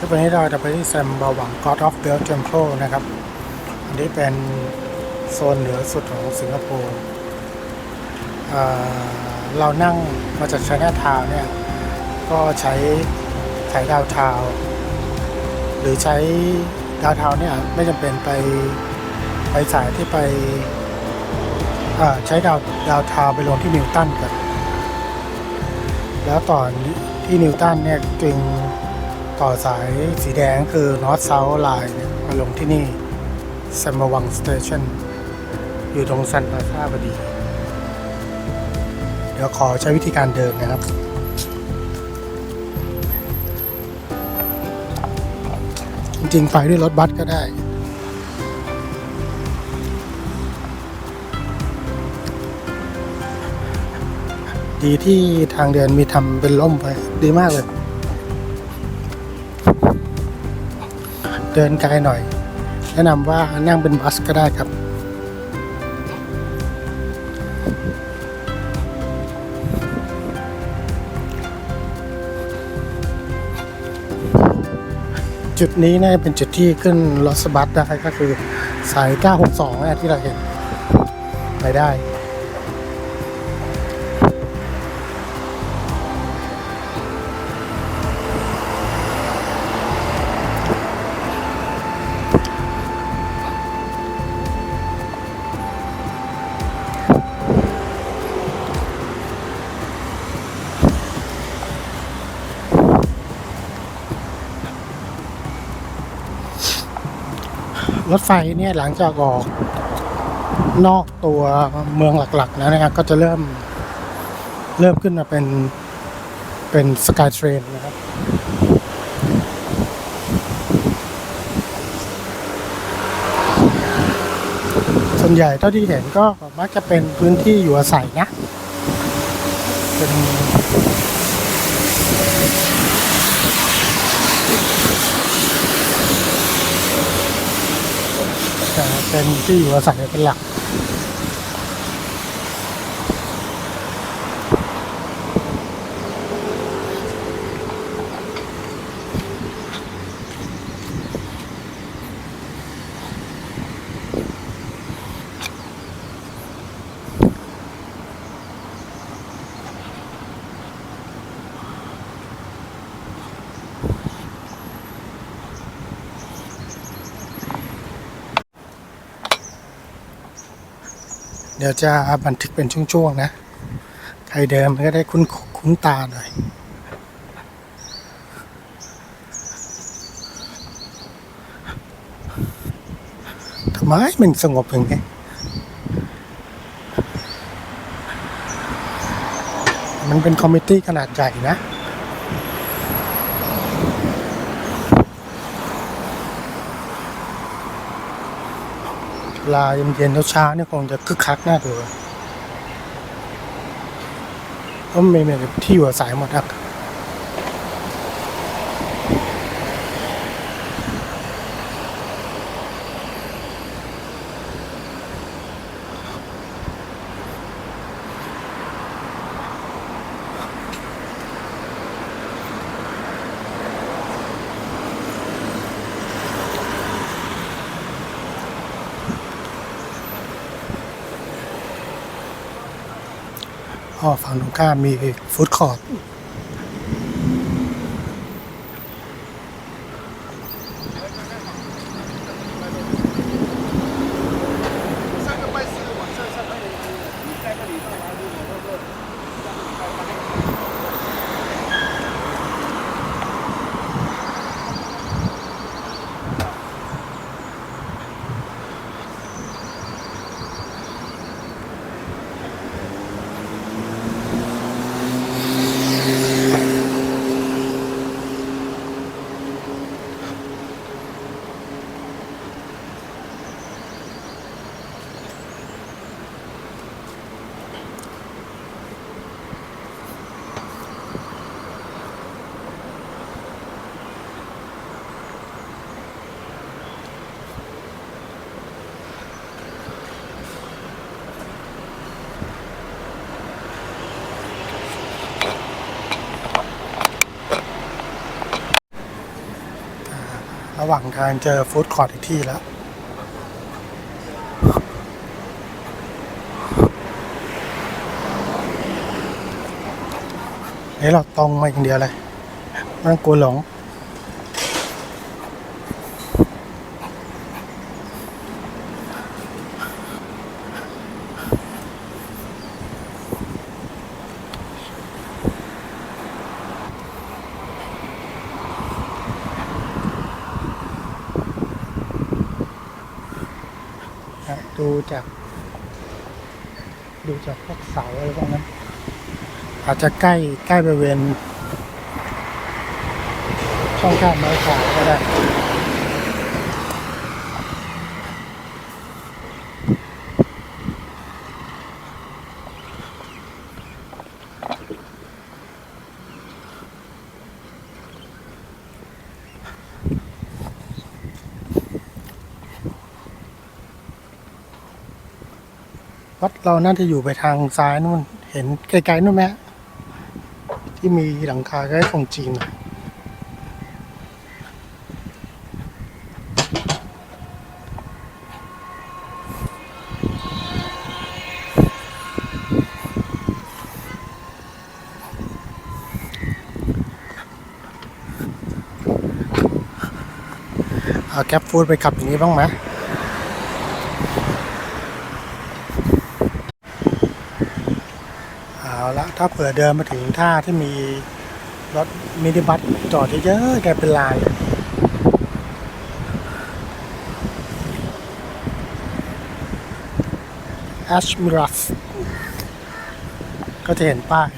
ที่วันนี้เราจะไปที่แซมบาหวัง God of the Temple นะครับ อันนี้เป็นโซนเหนือสุดของสิงคโปร์เรานั่งมาจากช i นาทาวเนี่ย ก็ใช้ใช้ดาวทาวหรือใช้ดาวทาวเนี่ยไม่จำเป็นไปไปสายที่ไปใช้ดาวดาวทาวไปลงที่นิวตันกันแล้วต่อที่นิวตันเนี่ยจึง ต่อสายสีแดงคือ North South Line เนี่ยมาลงที่นี่แซมวังสเตชันอยู่ตรงซันพาซาพอดี เดี๋ยวขอใช้วิธีการเดินนะครับ จริงๆ ไปด้วยรถบัสก็ได้ดีที่ทางเดินมีทำเป็นล่มไปดีมากเลย เดินไกลหน่อย แนะนำว่านั่งเป็นบัสก็ได้ครับ จุดนี้น่าจะเป็นจุดที่ขึ้นรถสบัสได้ก็คือสาย 962 ที่เราเห็น ไปได้ รถไฟเนี่ยหลังจากออกนอกตัวเมืองหลักๆแล้วนะครับก็จะเริ่มเริ่มขึ้นมาเป็นเป็นสกายเทรนนะครับ ส่วนใหญ่เท่าที่เห็นก็มักจะเป็นพื้นที่อยู่อาศัยนะ เป็น เป็นที่อยู่อาศัยเป็นหลัก เดี๋ยวจะบันทึกเป็นช่วงๆนะ ใครเดิมมันก็ได้คุ้นคุ้นตาหน่อย ทำไมมันสงบอย่างนี้มันเป็นคอมมิตี้ขนาดใหญ่นะ ลาเย็นๆเช้าๆเนี่ยคงจะคึกคักน่าดูเพราะมันมีแบบที่อยู่อาศัยหมดอะอ๋ อฝั่งตรงข้ามมีฟู้ดคอร์ท หว่างทางเจอฟู้ดคอร์ทอีกที่แล้วนี่เราตรงมาอย่างเดียวเลยไม่ต้องกลัวหลง นะดูจาก ดูจากพวกเสาอะไรพวกนั้น อาจจะใกล้ใกล้บริเวณช่องข้ามไม้ขาก็ได้ วัดเราน่าจะอยู่ไปทางซ้ายนู่นเห็นไกลๆนู่นไหมที่มีหลังคาคล้ายของจีนน่อยเอาแก๊ปฟูดไปขับอย่างนี้บ้างไหม เอา ละถ้าเผื่อเดินมาถึงท่าที่มีรถมินิบัสจอดเยอะๆแกเป็นลายแอชมิรัสก็จะเห็นป้าย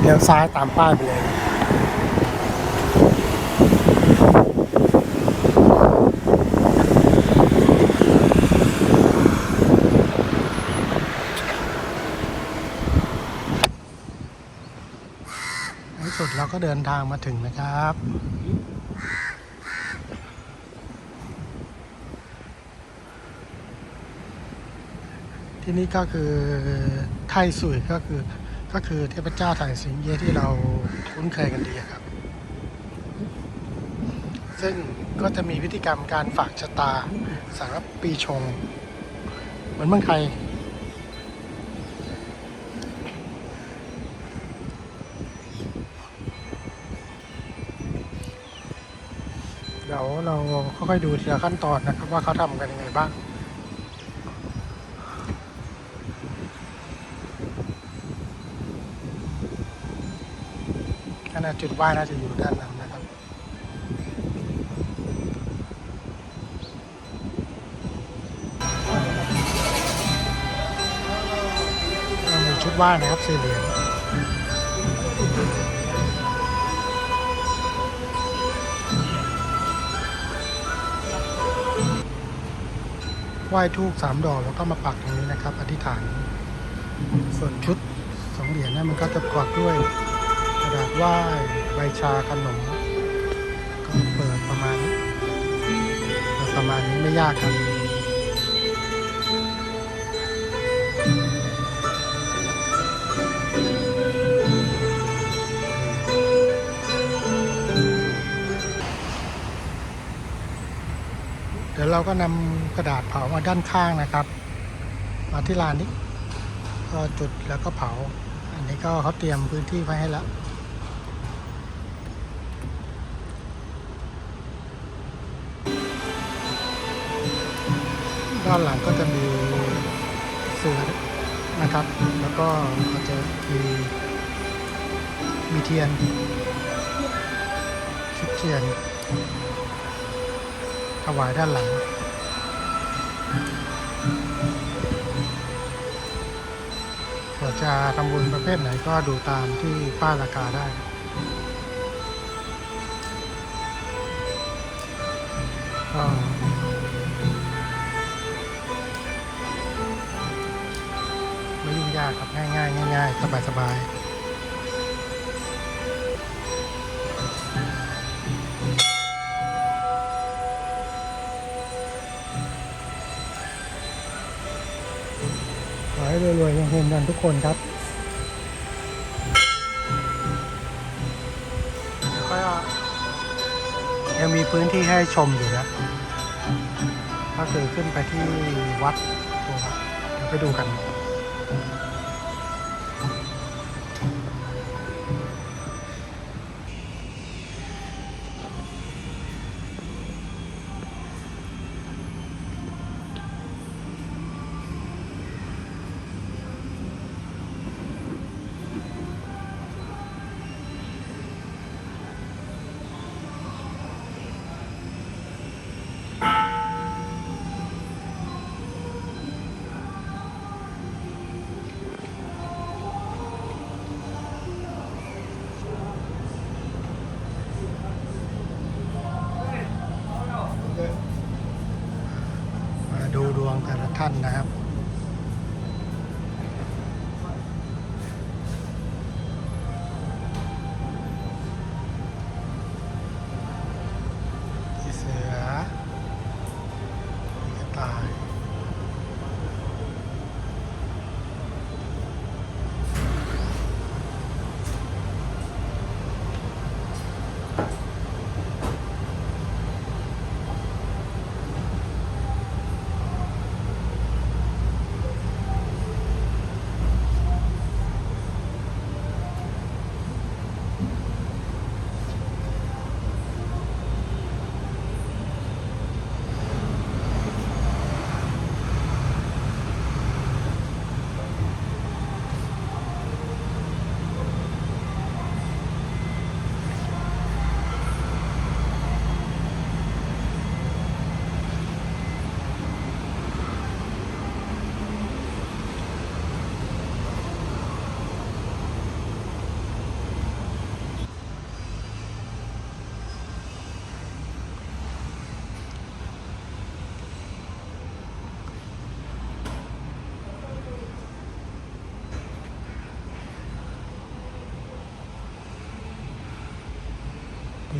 เลี้ยวซ้ายตามป้ายไปเลย ในที่สุด เราก็เดินทางมาถึงนะครับ ที่นี่ก็คือไทสุยก็คือก็คือเทพเจ้าไถ่สิงเย่ที่เราคุ้นเคยกันดีครับ ซึ่งก็จะมีพิธีกรรมการฝากชะตาสำหรับปีชง เหมือนเมืองไทย เราค่อยๆดูทีละขั้นตอนนะครับ ว่าเขาทำกันยังไงบ้างขนาดจุดไหว้น่าจะอยู่ด้านหลังนะครับมีชุดไหว้นะครับสี่เหลี่ยม ว้ทูกสามดอกแล้วก็มาปักตรงนี้นะครับ อธิษฐาน ส่วนชุดสองเหรียญเนะมันก็จะประกอบด้วยกระดาษไหว้ใบชาขนมก็เปิดประมาณนี้ประมาณนี้ไม่ยากครับ ยวเราก็นำกระดาษเผามาด้านข้างนะครับ มาที่ลานนี้ก็จุดแล้วก็เผา อันนี้ก็เขาเตรียมพื้นที่ไว้ให้แล้วด้านหลังก็จะมีเสือนะครับ แล้วก็อาจจะมีมีเทียนชุดเทียน วายด้านหลังเผื่อจะทำบุญประเภทไหนก็ดูตามที่ป้ายราคาได้ก็ไม่ยุ่งยากครับง่ายง่ายๆง่ายๆสบายส รวยๆเฮงๆกันทุกคนครับยังมีพื้นที่ให้ชมอยู่นะ ก็คือขึ้นไปที่วัดเดี๋ยวไปดูกัน ท่านนะฮะบ พี่เสือพี่กระต่าย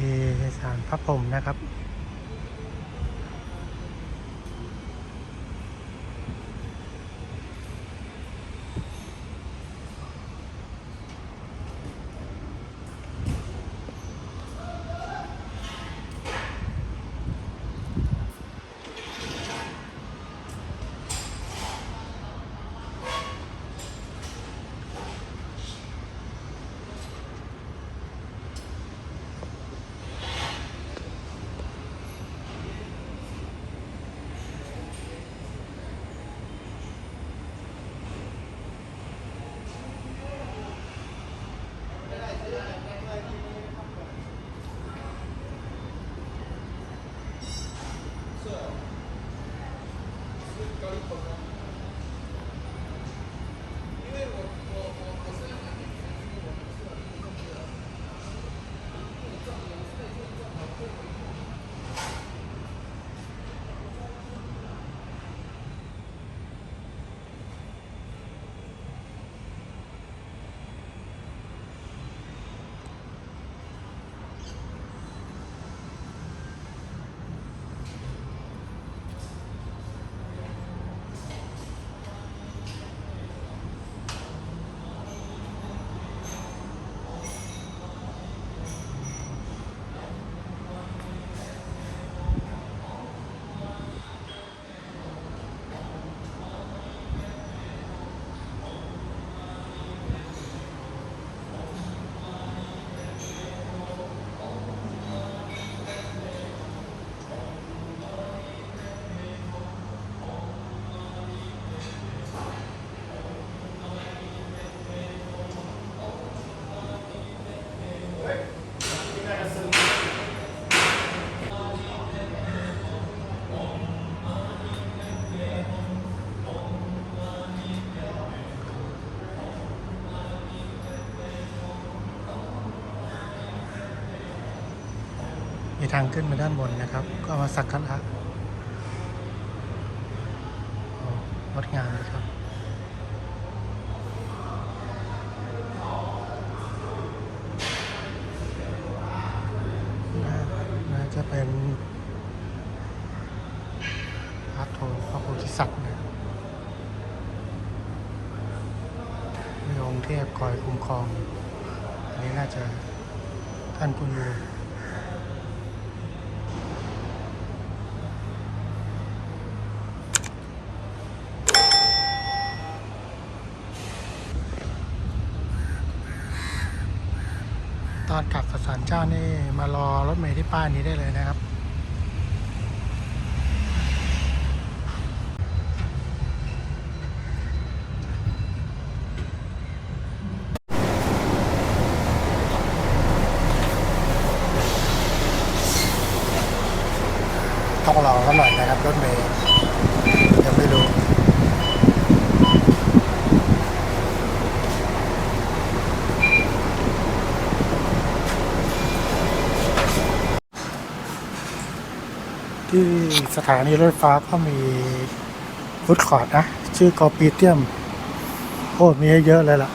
มีสารพระพรหมนะครับ ทางขึ้นมาด้านบนนะครับ ก็มาสักการะโอ้งดงามเลยครับน่าน่าจะเป็นพระโทพระโพธิสัตว์นะมีองค์เทพคอยคุ้มครอง อันนี้น่าจะท่านกุญยู อนกลับสถานเจ้านี่มารอรถเมล์ที่ป้ายนี้ได้เลยนะครับ ต้องรอเขาหน่อยนะครับรถเมล์ยังไม่รู้ ที่สถานีรถไฟฟ้าก็มีฟุตคอร์ดนะ ชื่อกอปีเตียม โอ้มีเยอะเลยล่ะ